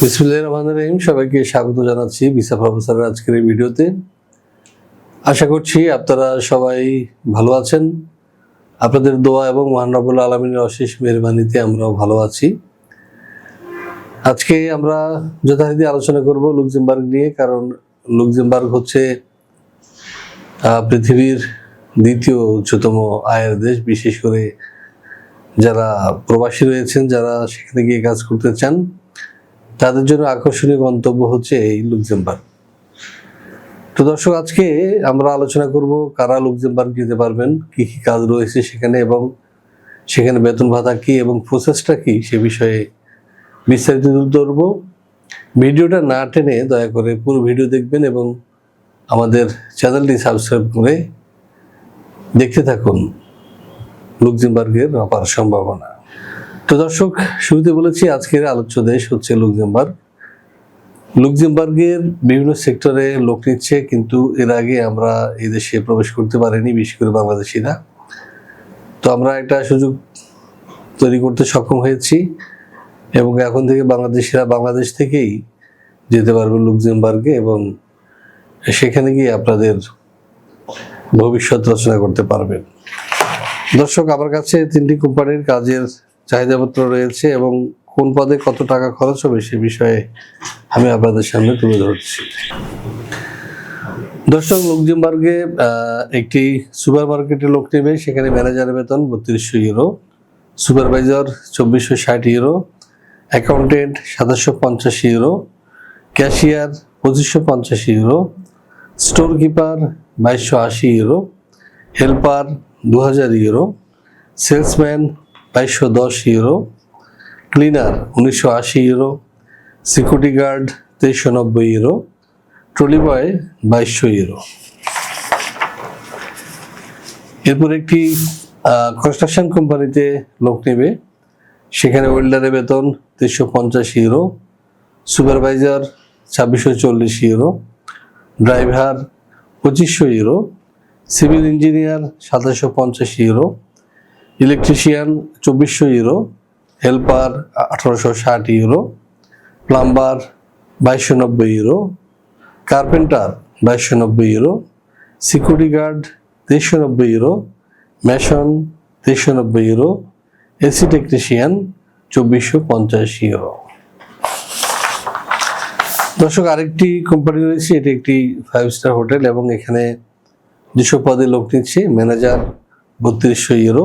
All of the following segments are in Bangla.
বিসমুল্লাহ রহমান রহিম। সবাইকে স্বাগত জানাচ্ছি বিসা প্রফেসরের আজকের এই ভিডিওতে। আশা করছি আপনারা সবাই ভালো আছেন। আপনাদের দোয়া এবং মহানবুল আলমিনের অশেষ মেহরবানিতে আমরাও ভালো আছি। আজকে আমরা যথারীতি আলোচনা করব লুক্সেমবার্গ নিয়ে, কারণ লুক্সেমবার্গ হচ্ছে পৃথিবীর দ্বিতীয় উচ্চতম আয়ের দেশ। বিশেষ করে যারা প্রবাসী রয়েছেন, যারা সেখানে গিয়ে কাজ করতে চান তাদের জন্য আকর্ষণীয় গন্তব্য হচ্ছে এই লুক্সেমবার্গ। তো দর্শক, আজকে আমরা আলোচনা করব কারা লুক্সেমবার্গ যেতে পারবেন, কি কি কাজ রয়েছে সেখানে এবং সেখানে বেতন ভাতা কি এবং প্রসেসটা কি সে বিষয়ে বিস্তারিত ধরব। ভিডিওটা না টেনে দয়া করে পুরো ভিডিও দেখবেন এবং আমাদের চ্যানেলটি সাবস্ক্রাইব করে দেখতে থাকুন লুক্সেমবার্গের অপার সম্ভাবনা। তো দর্শক, শুরুতে বলেছি আজকের আলোচ্য দেশ হচ্ছে লুক্সেমবার্গ। লুক্সেমবার্গের বিভিন্ন সেক্টরে লোক নিচ্ছে, কিন্তু এর আগে আমরা এই দেশে প্রবেশ করতে পারিনি, বিশেষ করে বাংলাদেশিরা। তো আমরা একটা সুযোগ তৈরি করতে সক্ষম হয়েছি এবং এখন থেকে বাংলাদেশিরা বাংলাদেশ থেকেই যেতে পারবে লুক্সেমবার্গে এবং সেখানে গিয়ে আপনাদের ভবিষ্যৎ রচনা করতে পারবেন। দর্শক, আমার কাছে তিনটি কোম্পানির কাজের চাহিদাপত্র রয়েছে এবং কোন পদে কত টাকা খরচ হবে সে বিষয়ে আমি আপনাদের সামনে তুলে ধরছি। দর্শক লুক্সেমবার্গে আহ, একটি সুপার মার্কেটে লোক নেবে সেখানে ম্যানেজারের বেতন বত্রিশশো ইউরো সুপারভাইজার চব্বিশশো ষাট ইউরো অ্যাকাউন্টেন্ট সাতাশশো পঞ্চাশ ইউরো ক্যাশিয়ার পঁচিশশো পঞ্চাশ ইউরো স্টোর কিপার বাইশশো আশি ইউরো হেল্পার দু হাজার ইউরো সেলসম্যান বাইশশো দশ ইউরো ক্লিনার উনিশশো আশি ইউরো সিকিউরিটি গার্ড তেইশশো নব্বই ইউরো ট্রলি বয় বাইশশো ইউরো এরপর একটি কনস্ট্রাকশন কোম্পানিতে লোক নেবে। সেখানে ওয়েল্ডারের বেতন তিনশো পঞ্চাশ ইউরো সুপারভাইজার ছাব্বিশশো চল্লিশ ইউরো ড্রাইভার পঁচিশশো ইউরো সিভিল ইঞ্জিনিয়ার সাতাশশো পঞ্চাশ ইউরো ইলেকট্রিশিয়ান চব্বিশশো ইউরো, হেল্পার আঠারোশো ষাট ইউরো, প্লাম্বার বাইশশো নব্বই ইউরো, কার্পেন্টার বাইশশো নব্বই ইউরো, সিকিউরিটি গার্ড তেইশশো নব্বই ইউরো, মেশন তেইশশো নব্বই ইউরো, এসি টেকনিশিয়ান চব্বিশশো পঞ্চাশ ইউরো। দর্শক, আরেকটি কোম্পানি রয়েছে, এটি একটি ফাইভ স্টার হোটেল এবং এখানে যেসব পদে লোক নিচ্ছে ম্যানেজার বত্রিশশো ইউরো।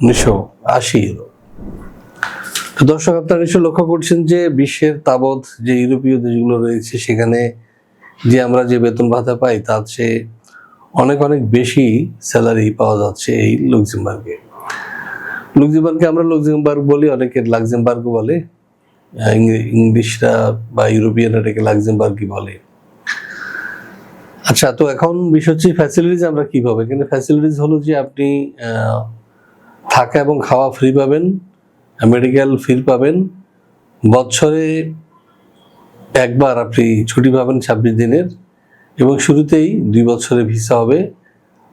উনিশশো আশি ইউরো দর্শক, আপনারা নিশ্চয় লক্ষ্য করছেন যে বিশ্বের তাবৎ যে ইউরোপীয় দেশগুলো রয়েছে, সেখানে যে আমরা যে বেতন ভাতা পাই, তার চেয়ে অনেক অনেক বেশি স্যালারি পাওয়া যাচ্ছে এই লুক্সেমবার্গে লুক্সেমবার্গকে আমরা লুক্সেমবার্গ বলি, অনেকে লাক্সেমবার্গও বলে ইংলিশরা বা ইউরোপিয়ানরা এটাকে লাক্সেমবার্গই বলে। আচ্ছা তো এখন বিষয় হচ্ছে ফ্যাসিলিটিস আমরা কি পাবো এখানে ফ্যাসিলিটিস হলো যে আপনি থাকা এবং খাওয়া ফ্রি পাবেন মেডিকেল ফ্রি পাবেন। বছরে একবার আপনি ছুটি পাবেন ছাব্বিশ দিনের এবং শুরুতেই দুই বছরে ভিসা হবে।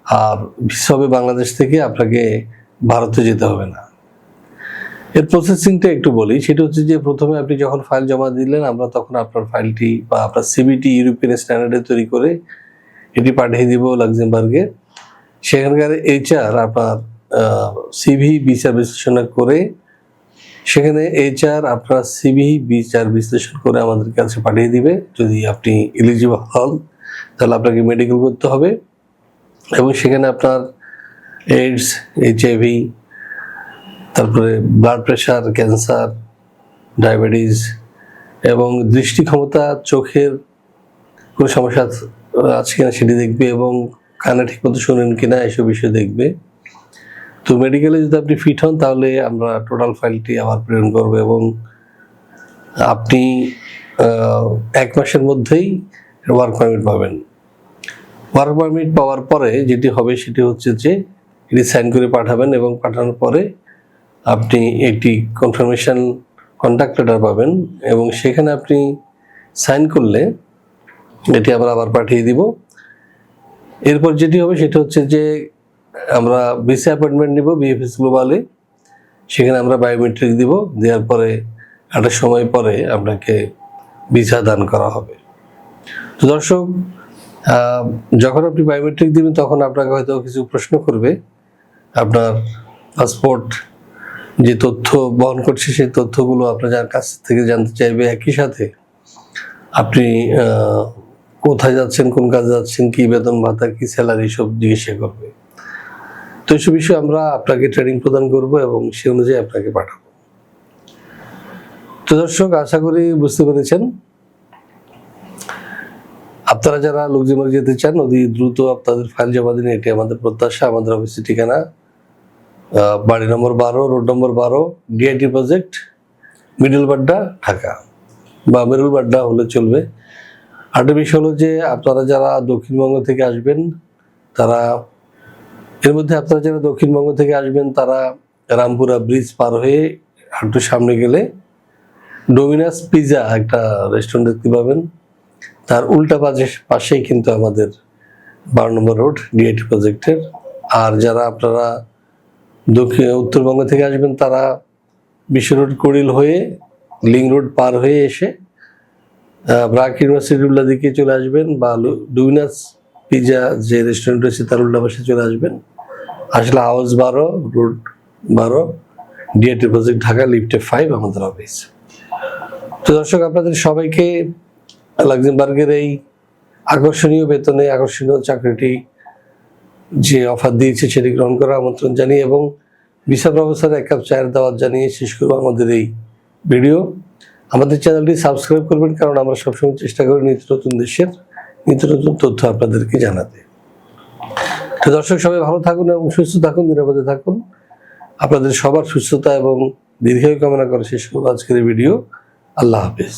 আর ভিসা হবে বাংলাদেশ থেকে, আপনাকে ভারতে যেতে হবে না। এর প্রসেসিংটা একটু বলি, সেটা হচ্ছে যে প্রথমে আপনি যখন ফাইল জমা দিলেন, আমরা তখন আপনার ফাইলটি বা আপনার সিবিটি ইউরোপিয়ান স্ট্যান্ডার্ডে তৈরি করে এটি পাঠিয়ে দিব লাক্সেমবার্গে। সেখানকার এইচআর আপনার সিভি বিচার বিশ্লেষণ করে সেখানে এইচআর আপনার সিভি বিচার বিশ্লেষণ করে আমাদের কাছে পাঠিয়ে দিবে। যদি আপনি এলিজিবল হন, তাহলে আপনাকে মেডিকেল করতে হবে। এবং সেখানে আপনার এইডস এইচআইভি তারপরে ব্লাড প্রেশার ক্যান্সার ডায়াবেটিস এবং দৃষ্টি ক্ষমতা চোখের কোনো সমস্যা আছে কিনা সেটি দেখবে এবং কানে ঠিক মতো শোনেন কিনা এসব বিষয় দেখবে। তো মেডিকেলে যদি আপনি ফিট হন, তাহলে আমরা টোটাল ফাইলটি আবার প্রেরণ করব এবং আপনি এক মাসের মধ্যেই ওয়ার্ক পারমিট পাবেন। ওয়ার্ক পারমিট পাওয়ার পরে যেটি হবে সেটি হচ্ছে যে এটি সাইন করে পাঠাবেন এবং পাঠানোর পরে আপনি একটি কনফার্মেশন কন্ট্যাক্ট লেটার পাবেন এবং সেখানে আপনি সাইন করলে এটি আমরা আবার পাঠিয়ে দিব। এরপর যেটি হবে সেটি হচ্ছে যে আমরা বিসি অ্যাপয়েন্টমেন্ট নিব বিএফএস গ্লোবালে সেখানে আমরা বায়োমেট্রিক দিব, দেওয়ার পরে একটা সময় পরে আপনাকে ভিসা দান করা হবে। তো দর্শক যখন আপনি বায়োমেট্রিক দিবেন, তখন আপনাকে হয়তো কিছু প্রশ্ন করবে। আপনার পাসপোর্ট যে তথ্য বহন করছে, সেই তথ্যগুলো আপনার যার কাছ থেকে জানতে চাইবে একই সাথে। আপনি কোথায় যাচ্ছেন, কোন কাজে যাচ্ছেন, কি বেতন ভাতা, কি স্যালারি সব জিজ্ঞাসা করবে। তো এইসব বিষয়ে আমরা আপনাকে ট্রেনিং প্রদান করব এবং সে অনুযায়ী আপনাকে পাঠাবো। তো দর্শক, আশা করি বুঝতে পেরেছেন। আপনারা যারা লুকজিমার যেতে চান, অতি দ্রুত আপনাদের ফাইল জমা দিন। এটি আমাদের প্রত্যাশা, আমাদের অফিসের ঠিকানা। বাড়ি নম্বর বারো, রোড নম্বর বারো DIT project middle Badda Dhaka. বা মেরুল বাড্ডা হলে চলবে। আরেকটা বিষয় হলো যে, আপনারা যারা দক্ষিণবঙ্গ থেকে আসবেন, তারা এর মধ্যে আপনারা যারা দক্ষিণবঙ্গ থেকে আসবেন, তারা রামপুরা ব্রিজ পার হয়ে একটু সামনে গেলে ডোমিনাস পিজা একটা রেস্টুরেন্ট দেখতে পাবেন। তার উল্টা পাশে পাশেই কিন্তু আমাদের বারো নম্বর রোড ডিআইটি প্রজেক্টের আর যারা আপনারা দক্ষিণ উত্তরবঙ্গ থেকে আসবেন, তারা বিশ্ব রোড কড়িল হয়ে লিং রোড পার হয়ে এসে ব্রাক ইউনিভার্সিটি উল্টা দিকে চলে আসবেন বা ডুইনাস পিজা যে রেস্টুরেন্ট রয়েছে, তার উল্টা পাশে চলে আসবেন। আসলে হাউস বারো রোড বারো ডিএটি প্রজেক্ট ঢাকা লিফটে ফাইভ আমাদের অফিস তো দর্শক, আপনাদের সবাইকে লাক্সেমবার্গের এই আকর্ষণীয় বেতনে, আকর্ষণীয় চাকরিটি যে অফার দিয়েছে সেটি গ্রহণ করার আমন্ত্রণ জানিয়ে এবং ভিসা প্রফেসর এক কাপ চায়ের দাওয়াত জানিয়ে শেষ করব আমাদের এই ভিডিও। আমাদের চ্যানেলটি সাবস্ক্রাইব করবেন, কারণ আমরা সবসময় চেষ্টা করি নিত্য নতুন দেশের, নিত্য নতুন তথ্য আপনাদেরকে জানাতে। তো দর্শক সবাই ভালো থাকুন এবং সুস্থ থাকুন, নিরাপদে থাকুন। আপনাদের সবার সুস্থতা এবং দীর্ঘায়ু কামনা করে শেষ করব আজকের ভিডিও। আল্লাহ হাফিজ।